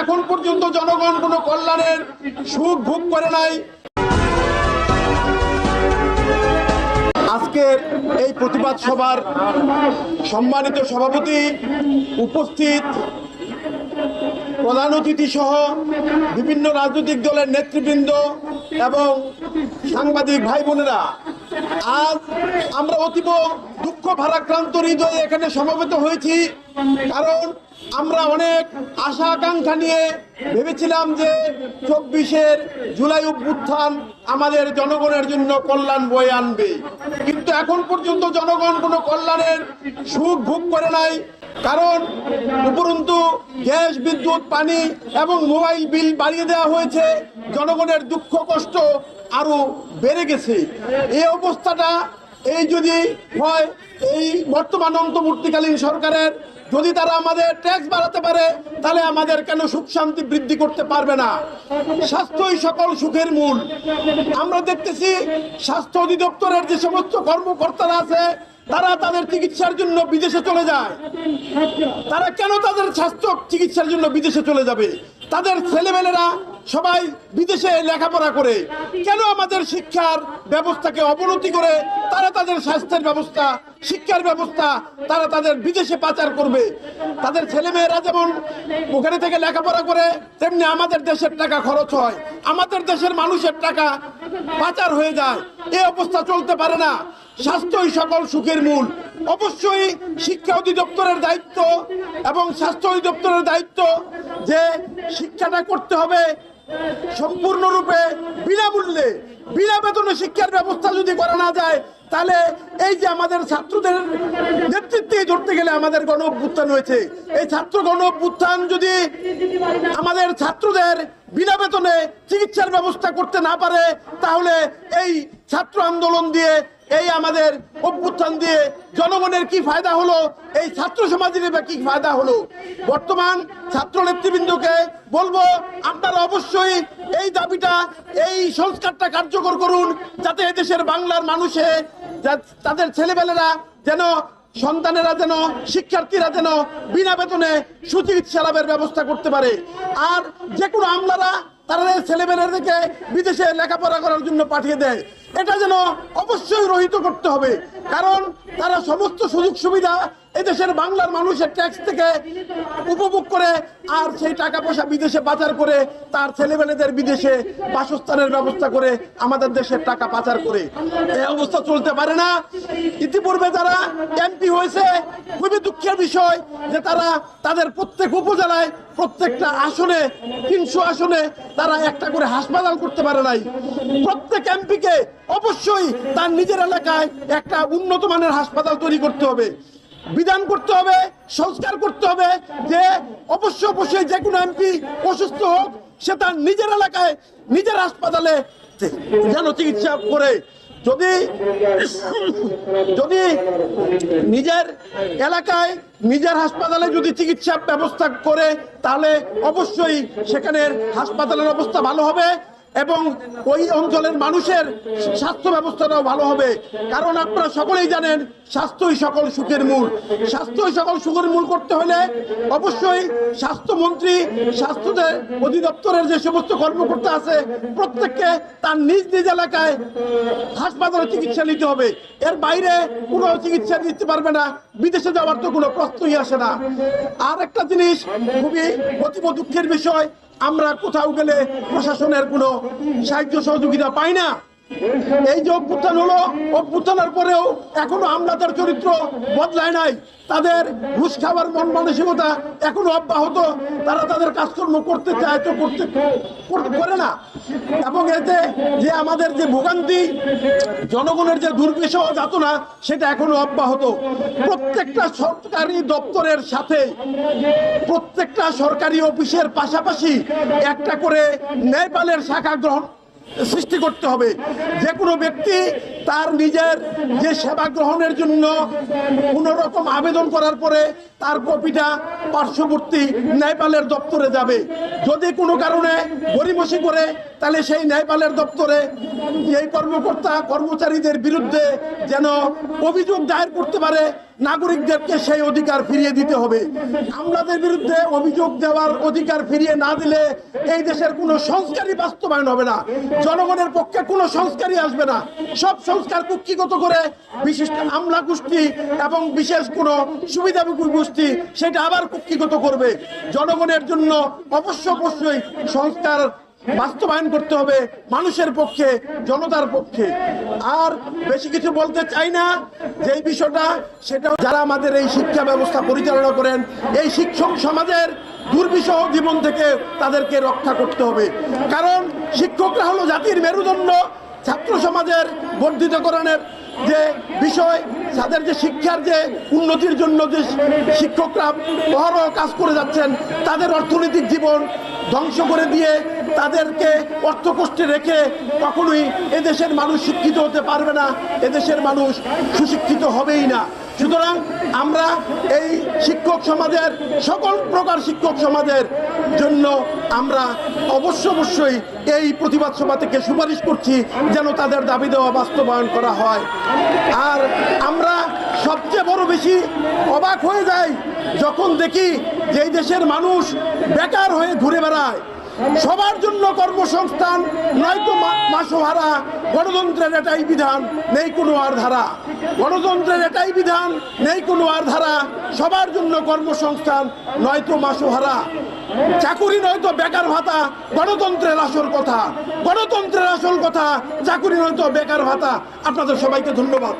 এখন পর্যন্ত জনগণ কোনো কল্যাণের সুখ ভোগ করে নাই। আজকের এই প্রতিবাদ সভার সম্মানিত সভাপতি উপস্থিত প্রধান অতিথি সহ বিভিন্ন রাজনৈতিক দলের নেতৃবৃন্দ এবং সাংবাদিক ভাই বোনেরা, আজ আমরা অতীব ভারাক্রান্ত হৃদয়ে এখানে সমবেত হয়েছি। কারণ আমরা অনেক আশা আকাঙ্ক্ষা নিয়ে ভেবেছিলাম যে চব্বিশের জুলাই অভ্যুত্থান আমাদের জনগণের জন্য কল্যাণ বয়ে আনবে। কিন্তু এখন পর্যন্ত জনগণ কোনো কল্যাণের সুখ ভোগ করে নাই। কারণ উপরন্তু গ্যাস, বিদ্যুৎ, পানি এবং মোবাইল বিল বাড়িয়ে দেওয়া হয়েছে। জনগণের দুঃখ কষ্ট আরও বেড়ে গেছে। এই অবস্থাটা এই যদি হয়, এই বর্তমান অন্তর্বর্তীকালীন সরকারের যদি তারা আমাদের ট্যাক্স বাড়াতে পারে, তাহলে আমাদের কেন সুখ শান্তি বৃদ্ধি করতে পারবে না? স্বাস্থ্যই সকল সুখের মূল। আমরা দেখতেছি স্বাস্থ্য অধিদপ্তরের যে সমস্ত কর্মকর্তারা আছে, তারা তাদের চিকিৎসার জন্য বিদেশে চলে যায়। তারা কেন তাদের স্বাস্থ্য চিকিৎসার জন্য বিদেশে চলে যাবে? তাদের ছেলেমেয়েরা সবাই বিদেশে লেখাপড়া করে, কেন আমাদের শিক্ষার ব্যবস্থাকে অবনতি করে তারা তাদের স্বাস্থ্যের ব্যবস্থা, শিক্ষার ব্যবস্থা তারা তাদের বিদেশে পাচার করবে? তাদের ছেলেমেয়েরা যেমন ওখানে থেকে লেখাপড়া করে, তেমনি আমাদের দেশের টাকা খরচ হয়, আমাদের দেশের মানুষের টাকা পাচার হয়ে যায়। এই অবস্থা চলতে পারে না। স্বাস্থ্যই সকল সুখের মূল। অবশ্যই শিক্ষা অধিদপ্তরের দায়িত্ব এবং স্বাস্থ্য অধিদপ্তরের দায়িত্ব যে শিক্ষাটা করতে হবে সম্পূর্ণরূপে বিনামূল্যে, বিনা বেতনে শিক্ষার ব্যবস্থা যদি করা না যায়, তাহলে এই যে আমাদের ছাত্রদের নেতৃত্বে ধরতে গেলে আমাদের গণ অভ্যুত্থান হয়েছে। এই ছাত্র গণ অভ্যুত্থান যদি আমাদের ছাত্রদের বিনা বেতনে চিকিৎসার ব্যবস্থা করতে না পারে, তাহলে এই ছাত্র আন্দোলন দিয়ে এই আমাদের অভ্যুত্থান দিয়ে জনগণের কি ফায়দা হলো? এই ছাত্র সমাজের বা কি ফায়দা হলো? বর্তমান ছাত্র নেতৃবৃন্দকে বলব, আপনারা অবশ্যই এই দাবিটা, এই সংস্কারটা কার্যকর করুন, যাতে এদেশের বাংলার মানুষে তাদের ছেলেবেলেরা যেন, সন্তানেরা যেন, শিক্ষার্থীরা যেন বিনা বেতনে সুচিকিৎসা লাভের ব্যবস্থা করতে পারে। আর যে কোনো আমলারা তারা ছেলেমেয়েদেরকে বিদেশে লেখাপড়া করার জন্য পাঠিয়ে দেয়। এটা যেন অবশ্যই রহিত করতে হবে। কারণ তারা সমস্ত সুযোগ সুবিধা এদেশের বাংলার মানুষের ট্যাক্স থেকে উপভোগ করে আর সেই টাকা পয়সা বিদেশে পাচার করে তার ছেলেমেয়েদের বিদেশে বাসস্থানের ব্যবস্থা করে আমাদের দেশের টাকা পাচার করে। এই অবস্থা চলতে পারে না। ইতিপূর্বে যারা এমপি হয়েছে, খুবই দুঃখের বিষয় যে তারা তাদের প্রত্যেক উপজেলায় প্রত্যেকটা আসনে, তিনশো আসনে তারা একটা করে হাসপাতাল করতে পারে নাই। প্রত্যেক এমপিকে অবশ্যই তার নিজের এলাকায় একটা উন্নত মানের হাসপাতাল তৈরি করতে হবে। বিধান করতে হবে, সংস্কার করতে হবে যে অবশ্য অবশ্যই যে কোনো এমপি অসুস্থ হোক, সে তার নিজের এলাকায়, নিজের হাসপাতালে যেন চিকিৎসা করে। যদি যদি নিজের এলাকায়, নিজের হাসপাতালে যদি চিকিৎসা ব্যবস্থা করে, তাহলে অবশ্যই সেখানের হাসপাতালের অবস্থা ভালো হবে। এবং ওই অঞ্চলের মানুষের স্বাস্থ্য ব্যবস্থাটাও ভালো হবে। কারণ আপনারা সকলেই জানেন, স্বাস্থ্যই সকল সুখের মূল। স্বাস্থ্যই সকল সুখের মূল করতে হলে অবশ্যই স্বাস্থ্যমন্ত্রী স্বাস্থ্যদের অধিদপ্তরের যে সমস্ত কর্মকর্তা আছে, প্রত্যেককে তার নিজ নিজ এলাকায় হাসপাতালে চিকিৎসা নিতে হবে। এর বাইরে কোনো চিকিৎসা নিতে পারবে না। বিদেশে যাওয়ার তো কোনো প্রশ্নই আসে না। আর একটা জিনিস খুবই অতীব দুঃখের বিষয় আমরা কোথাও গেলে প্রশাসনের কোনো সাহায্য সহযোগিতা পাই না। এই যে অভ্যুত্থান হলো, অভ্যুত্থানের পরেও এখনও আমলাদের চরিত্র বদলায় নাই। তাদের ঘুষ খাবার মন মানসিকতা এখনও অব্যাহত। তারা তাদের কাজকর্ম করতে চায় তো করতে করে না। এবং এতে যে আমাদের যে ভোগান্তি, জনগণের যে দুর্বিষহ যাতনা, সেটা এখনও অব্যাহত। প্রত্যেকটা সরকারি দপ্তরের সাথে, প্রত্যেকটা সরকারি অফিসের পাশাপাশি একটা করে ন্যায়পালের শাখা গ্রহণ সৃষ্টি করতে হবে। যে কোনো ব্যক্তি তার নিজের যে সেবা গ্রহণের জন্য কোনো রকম আবেদন করার পরে তার কপিটা পার্শ্ববর্তী ন্যায়পালের দপ্তরে যাবে। যদি কোনো কারণে গরিমসি করে, তাহলে সেই ন্যায়পালের দপ্তরে এই কর্মকর্তা, কর্মচারীদের বিরুদ্ধে যেন অভিযোগ দায়ের করতে পারে, নাগরিকদেরকে সেই অধিকার ফিরিয়ে দিতে হবে। আমলাদের বিরুদ্ধে অভিযোগ দেওয়ার অধিকার ফিরিয়ে না দিলে এই দেশের কোনো সংস্কারই বাস্তবায়ন হবে না। জনগণের পক্ষে কোনো সংস্কারই আসবে না। সব সংস্কার কুক্ষিগত করে বিশিষ্ট আমলা গোষ্ঠী এবং বিশেষ কোনো সুবিধাভোগী গোষ্ঠী সেটা আবার কুক্ষিগত করবে। জনগণের জন্য অবশ্য অবশ্যই সংস্কার বাস্তবায়ন করতে হবে মানুষের পক্ষে, জনতার পক্ষে। আর বেশি কিছু বলতে চাই না, যেই বিষয়টা, সেটা যারা আমাদের এই শিক্ষা ব্যবস্থা পরিচালনা করেন, এই শিক্ষক সমাজের দুর্বিষহ জীবন থেকে তাদেরকে রক্ষা করতে হবে। কারণ শিক্ষকরা হলো জাতির মেরুদণ্ড ছাত্র সমাজের বর্ধিতকরণের যে বিষয়, তাদের যে শিক্ষার যে উন্নতির জন্য যে শিক্ষকরা বড় কাজ করে যাচ্ছেন, তাদের অর্থনৈতিক জীবন ধ্বংস করে দিয়ে তাদেরকে অর্থকষ্টে রেখে কখনোই এদেশের মানুষ শিক্ষিত হতে পারবে না, এদেশের মানুষ সুশিক্ষিত হবেই না। সুতরাং আমরা এই শিক্ষক সমাজের, সকল প্রকার শিক্ষক সমাজের জন্য আমরা অবশ্য অবশ্যই এই প্রতিবাদ সভা থেকে সুপারিশ করছি যেন তাদের দাবি দেওয়া বাস্তবায়ন করা হয়। আর আমরা সবচেয়ে বড় বেশি অবাক হয়ে যায় যখন দেখি যে দেশের মানুষ বেকার হয়ে ঘুরে বেড়ায়। সবার জন্য কর্মসংস্থান, নয়তো মাসোহারা, গণতন্ত্রের এটাই বিধান, নেই কোনো আর ধারা। গণতন্ত্রের এটাই বিধান, নেই কোনো আর ধারা। সবার জন্য কর্মসংস্থান, নয়তো মাসোহারা। চাকুরি নয়তো বেকার ভাতা, গণতন্ত্রের আসল কথা। গণতন্ত্রের আসল কথা, চাকুরি নয়তো বেকার ভাতা। আপনাদের সবাইকে ধন্যবাদ।